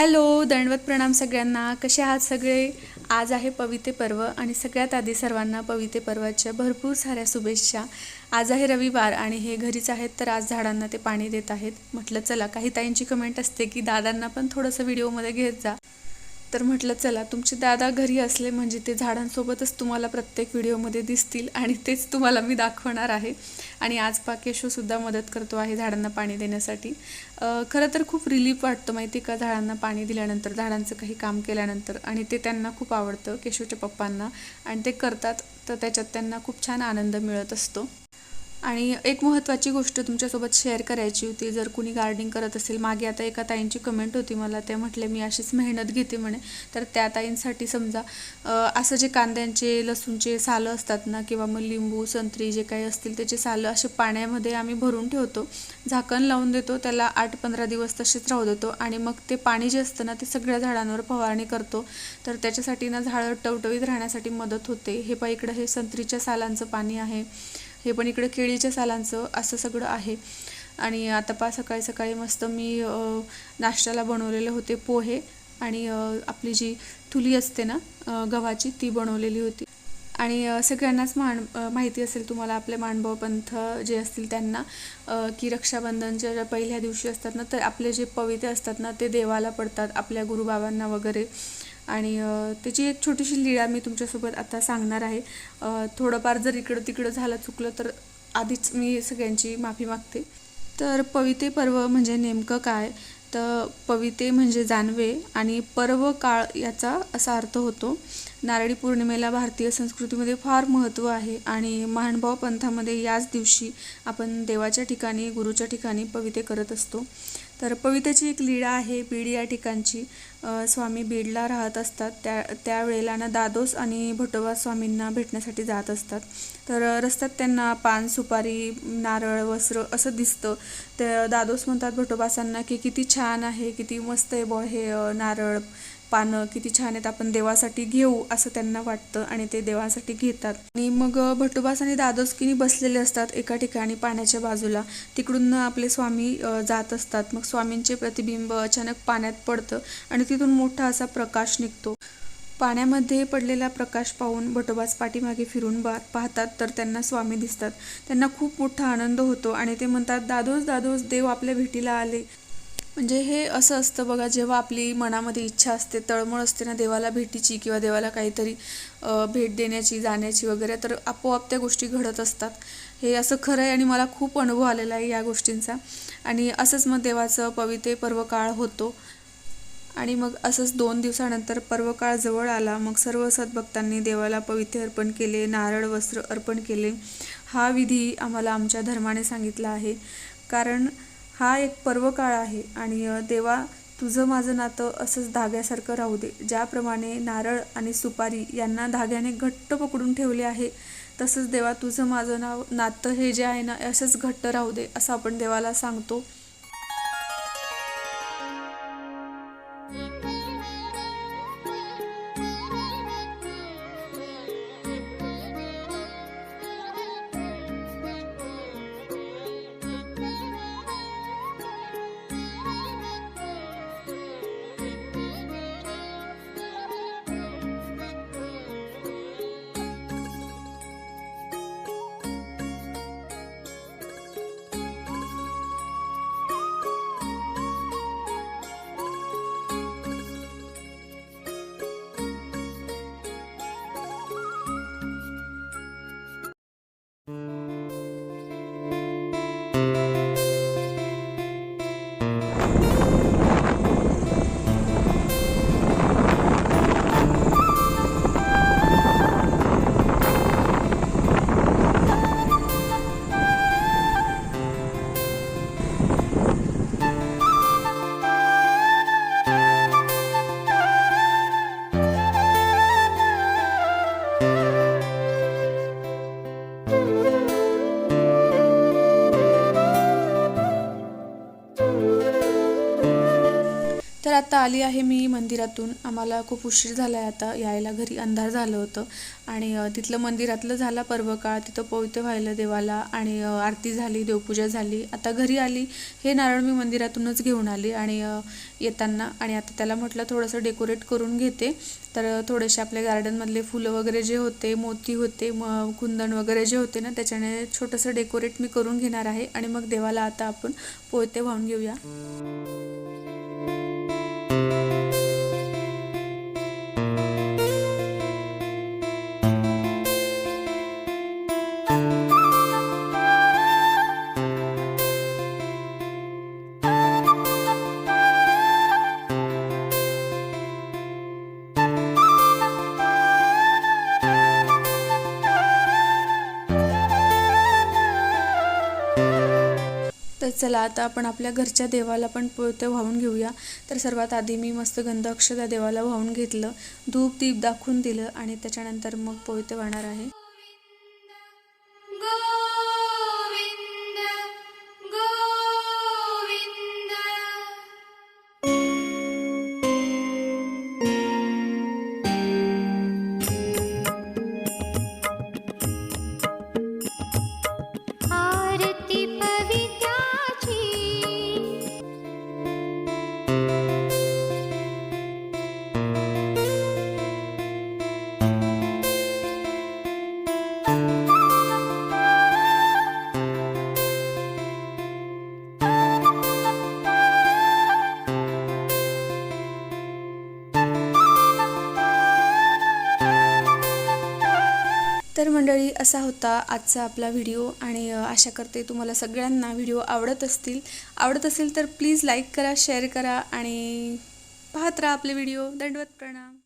Hello दंडवत प्रणाम सगळ्यांना. कसे आहात सगळे? आज आहे पविते पर्व आणि सगळ्यात आधी सर्वांना पविते पर्वाच्या भरपूर साऱ्या शुभेच्छा. आज आहे रविवार आणि हे घरीच आहेत तर आज झाडांना ते पाणी देत आहेत. म्हटलं चला काही ताईंची कमेंट असते की दादांना पण थोडंसं व्हिडिओमध्ये घेत जा. तर म्हटलं चला तुमचे दादा घरी असले म्हणजे ते झाडांसोबतच तुम्हाला प्रत्येक व्हिडिओमध्ये दिसतील आणि तेच तुम्हाला मी दाखवणार आहे. आणि आज पा केशवसुद्धा मदत करतो आहे झाडांना पाणी देण्यासाठी. खरं तर खूप रिलीफ वाटतं माहिती आहे का झाडांना पाणी दिल्यानंतर झाडांचं काही काम केल्यानंतर आणि ते त्यांना खूप आवडतं केशवच्या पप्पांना. आणि ते करतात तर त्याच्यात त्यांना खूप छान आनंद मिळत असतो. आणि एक महत्त्वाची गोष्ट तुमच्यासोबत शेअर करायची होती. जर कुणी गार्डनिंग करत असेल मागे आता एका ताईंची कमेंट होती मला ते म्हटले मी अशीच मेहनत घेते म्हणे. तर त्या ताईंसाठी समजा असं जे कांद्यांचे लसूणचे सालं असतात ना किंवा मग लिंबू संत्री जे काही असतील त्याचे सालं असे पाण्यामध्ये आम्ही भरून ठेवतो. झाकण लावून देतो त्याला आठ पंधरा दिवस तसेच राहू देतो आणि मग ते पाणी जे असतं ना ते सगळ्या झाडांवर फवारणी करतो. तर त्याच्यासाठी ना झाडं टवटवीत राहण्यासाठी मदत होते. हे पा इकडं हे संत्रीच्या सालांचं पाणी आहे. हे पण इकडे केळीच्या सालांचं असं सगळं आहे. आणि आता पा सकाळी सकाळी मस्त मी नाश्त्याला बनवलेले होते पोहे आणि आपली जी तुली असते ना गव्हाची ती बनवलेली होती. आणि सगळ्यांनाच मान माहिती असेल तुम्हाला आपले मानभाव पंथ जे असतील त्यांना की रक्षाबंधनच्या ज्या पहिल्या दिवशी असतात ना तर आपले जे पवित्र असतात ना ते देवाला पडतात आपल्या गुरुबाबांना वगैरे. आणि त्याची एक छोटीशी लीळा मी तुमच्यासोबत आता सांगणार आहे. थोडंफार जर इकडं तिकडं झालं चुकलं तर आधीच मी सगळ्यांची माफी मागते. तर पविते पर्व म्हणजे नेमकं काय? तर पविते म्हणजे जानवे आणि पर्व काळ याचा असा अर्थ होतो. नारळी पौर्णिमेला भारतीय संस्कृतीमध्ये फार महत्त्व आहे आणि महानुभाव पंथामध्ये याच दिवशी आपण देवाच्या ठिकाणी गुरुच्या ठिकाणी पविते करत असतो. तर पवितेची एक लीळा आहे बीड या ठिकाणची. स्वामी बीडला राहत असतात. त्या त्यावेळेला ना दादोस आणि भटोबा स्वामींना भेटण्यासाठी जात असतात. तर रस्त्यात त्यांना पान सुपारी नारळ वस्त्र असं दिसतं. ते दादोस म्हणतात भटोबासांना की किती छान आहे किती मस्त आहे बॉ हे नारळ. पानं किती छान आहेत आपण देवासाठी घेऊ असं त्यांना वाटतं आणि ते देवासाठी घेतात. आणि मग भटुबास भटोबास आणि दादोसकिनी बसलेले असतात एका ठिकाणी पाण्याच्या बाजूला. तिकडून आपले स्वामी जात असतात. मग स्वामींचे प्रतिबिंब अचानक पाण्यात पडतं आणि तिथून मोठा असा प्रकाश निघतो. पाण्यामध्ये पडलेला प्रकाश पाहून भटोबास पाठीमागे फिरून बा पाहतात तर त्यांना स्वामी दिसतात. त्यांना खूप मोठा आनंद होतो आणि ते म्हणतात दादोस दादोस देव आपल्या भेटीला आले. म्हणजे हे असं असतं बघा जेव्हा आपली मनामध्ये इच्छा असते तळमळ असते ना देवाला भेटीची किंवा देवाला काहीतरी भेट देण्याची जाण्याची वगैरे तर आपोआप त्या गोष्टी घडत असतात. हे असं खरं आहे आणि मला खूप अनुभव आलेला आहे या गोष्टींचा. आणि असंच मग देवाचं पविते पर्वकाळ होतो. आणि मग असंच दोन दिवसानंतर पर्वकाळ जवळ आला. मग सर्व सद्भक्तांनी देवाला पवित्र अर्पण केले नारळ वस्त्र अर्पण केले. हा विधी आम्हाला आमच्या धर्माने सांगितला आहे. कारण हा एक पर्वकाळ आहे आणि देवा तुझं माझं नातं असंच धाग्यासारखं राहू दे. ज्याप्रमाणे नारळ आणि सुपारी यांना धाग्याने घट्ट पकडून ठेवले आहे तसंच देवा तुझं माझं नाव नातं हे जे आहे ना असंच घट्ट राहू दे असं आपण देवाला सांगतो. तर आता आली आहे मी मंदिरातून. आम्हाला खूप उशीर झाला आहे आता. यायला घरी अंधार झालं होतं. आणि तिथलं मंदिरातलं झाला पर्व काळ तिथं पवित्र व्हायला देवाला आणि आरती झाली देवपूजा झाली. आता घरी आली. हे नारळ मी मंदिरातूनच घेऊन आली. आणि येताना आणि आता त्याला म्हटलं थोडंसं डेकोरेट करून घेते. तर थोडेसे आपल्या गार्डनमधले फुलं वगैरे जे होते मोती होते म कुंदन वगैरे जे होते ना त्याच्याने छोटंसं डेकोरेट मी करून घेणार आहे. आणि मग देवाला आता आपण पोयते वाहून घेऊया. तर चला आता आपण आपल्या घरच्या देवाला पण पोते वाहून घेऊया. तर सर्वात आधी मी मस्त गंध अक्षदा देवाला वाहून घेतलं. धूप दीप दाखवून दिलं आणि त्याच्यानंतर मग पोयते वाहणार आहे. तर मंडळी असा होता आजचा आपला व्हिडिओ आणि आशा करते तुम्हाला सगळ्यांना व्हिडिओ आवडत असतील. आवडत असेल तर प्लीज लाईक करा शेअर करा आणि पाहत राहा आपले व्हिडिओ. दंडवत प्रणाम.